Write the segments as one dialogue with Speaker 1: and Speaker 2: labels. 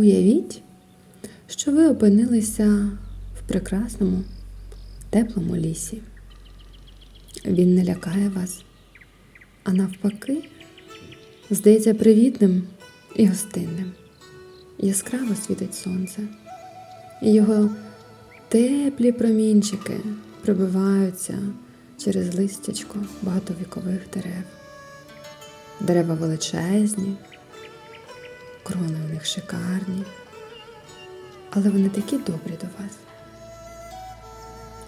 Speaker 1: Уявіть, що ви опинилися в прекрасному, теплому лісі. Він не лякає вас, а навпаки, здається привітним і гостинним. Яскраво світить сонце, і його теплі промінчики пробиваються через листячко багатовікових дерев. Дерева величезні, крони у них шикарні, але вони такі добрі до вас.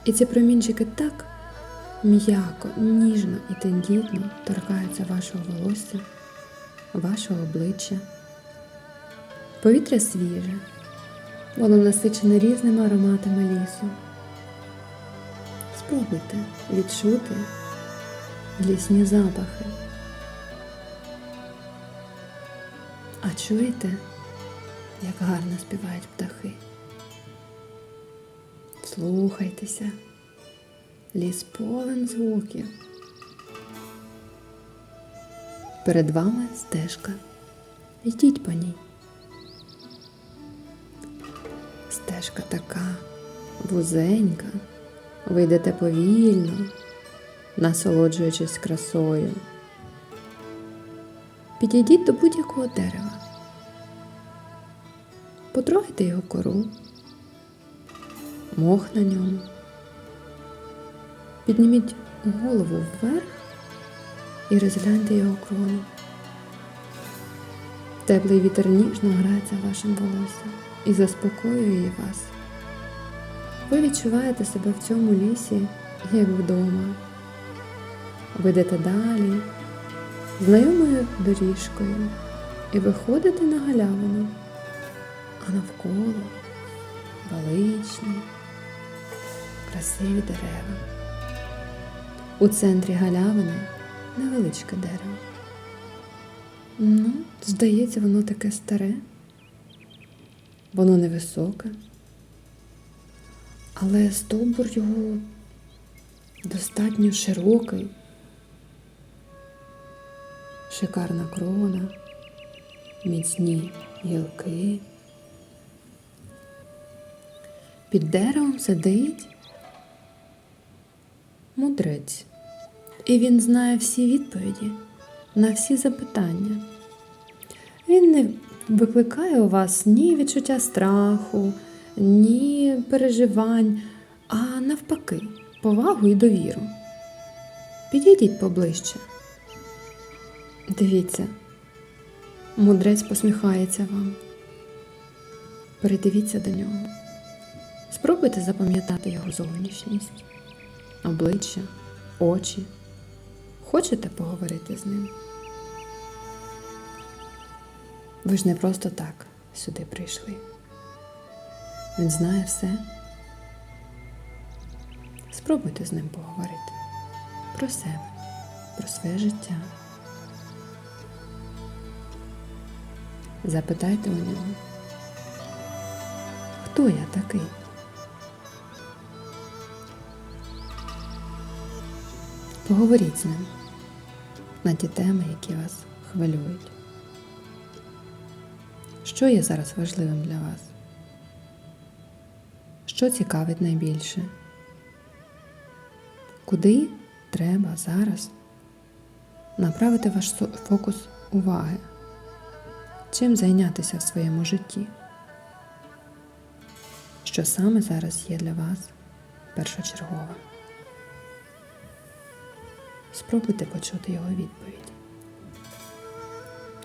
Speaker 1: І ці промінчики так м'яко, ніжно і тендітно торкаються вашого волосся, вашого обличчя. Повітря свіже, воно насичене різними ароматами лісу. Спробуйте відчути лісні запахи. Чуєте, як гарно співають птахи? Слухайтеся, ліс повен звуків. Перед вами стежка. Йдіть по ній. Стежка така вузенька, ви йдете повільно, насолоджуючись красою. Підійдіть до будь-якого дерева. Потрогайте його кору, мох на ньому. Підніміть голову вверх і розгляньте його крону. Теплий вітер ніжно грається вашим волоссям і заспокоює вас. Ви відчуваєте себе в цьому лісі, як вдома. Ви йдете далі, знайомою доріжкою, і виходите на галявину, а навколо величні, красиві дерева. У центрі галявини невеличке дерево. Ну, здається, воно таке старе, воно невисоке, але стовбур його достатньо широкий, шикарна крона, міцні гілки. Під деревом сидить мудрець, і він знає всі відповіді на всі запитання. Він не викликає у вас ні відчуття страху, ні переживань, а навпаки, повагу і довіру. Підійдіть поближче. Дивіться, мудрець посміхається вам. Передивіться до нього. Спробуйте запам'ятати його зовнішність, обличчя, очі. Хочете поговорити з ним? Ви ж не просто так сюди прийшли. Він знає все. Спробуйте з ним поговорити про себе, про своє життя. Запитайте у нього, хто я такий? Поговоріть з ним на ті теми, які вас хвилюють. Що є зараз важливим для вас? Що цікавить найбільше? Куди треба зараз направити ваш фокус уваги? Чим зайнятися в своєму житті? Що саме зараз є для вас першочергове? Спробуйте почути його відповідь.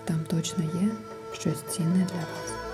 Speaker 1: Там точно є щось цінне для вас.